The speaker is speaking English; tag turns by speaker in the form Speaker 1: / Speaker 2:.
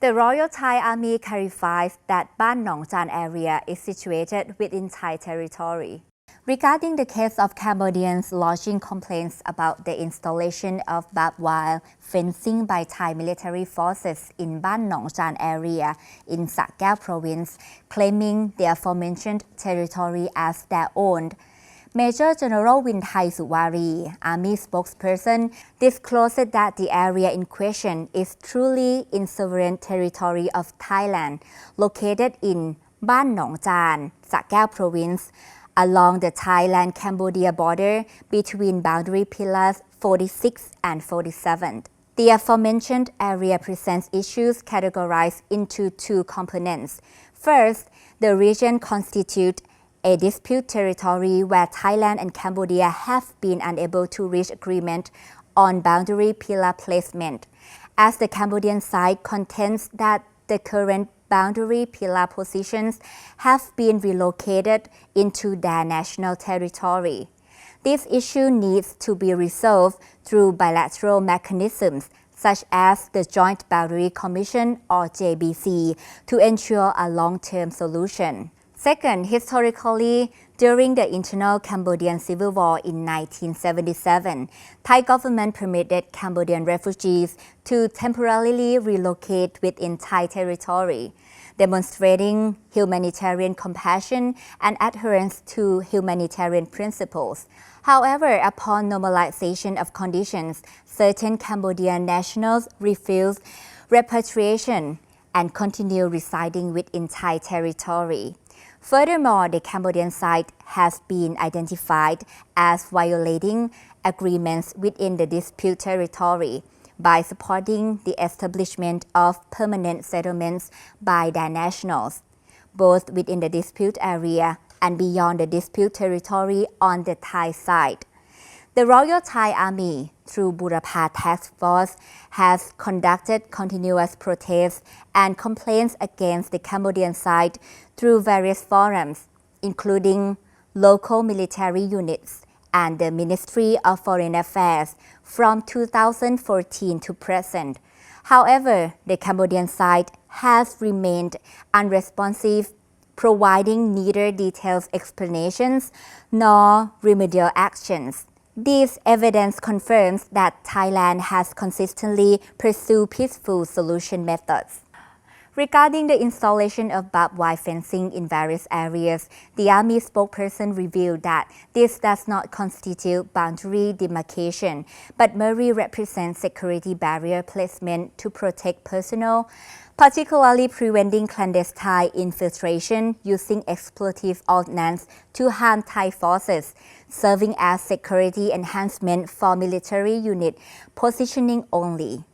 Speaker 1: The Royal Thai Army clarifies that Ban Nong Jan area is situated within Thai territory. Regarding the case of Cambodians lodging complaints about the installation of barbed wire fencing by Thai military forces in Ban Nong Jan area in Sakeo province, claiming the aforementioned territory as their own, Major General Win Thai Suwari, Army spokesperson, disclosed that the area in question is truly in sovereign territory of Thailand, located in Ban Nong Jan, Sakeo province, along the Thailand-Cambodia border between boundary pillars 46 and 47. The aforementioned area presents issues categorized into two components. First, the region constitutes a dispute territory where Thailand and Cambodia have been unable to reach agreement on boundary pillar placement, as the Cambodian side contends that the current boundary pillar positions have been relocated into their national territory. This issue needs to be resolved through bilateral mechanisms such as the Joint Boundary Commission or JBC to ensure a long-term solution. Second, historically, during the internal Cambodian civil war in 1977, Thai government permitted Cambodian refugees to temporarily relocate within Thai territory, demonstrating humanitarian compassion and adherence to humanitarian principles. However, upon normalization of conditions, certain Cambodian nationals refused repatriation and continue residing within Thai territory. Furthermore, the Cambodian side has been identified as violating agreements within the dispute territory by supporting the establishment of permanent settlements by their nationals, both within the dispute area and beyond the dispute territory on the Thai side. The Royal Thai Army, through Burapha Task Force, has conducted continuous protests and complaints against the Cambodian side through various forums, including local military units and the Ministry of Foreign Affairs from 2014 to present. However, the Cambodian side has remained unresponsive providing neither detailed explanations nor remedial actions. This evidence confirms that Thailand has consistently pursued peaceful solution methods. Regarding the installation of barbed wire fencing in various areas, the Army spokesperson revealed that this does not constitute boundary demarcation, but merely represents security barrier placement to protect personnel, particularly preventing clandestine infiltration using explosive ordnance to harm Thai forces, serving as security enhancement for military unit positioning only.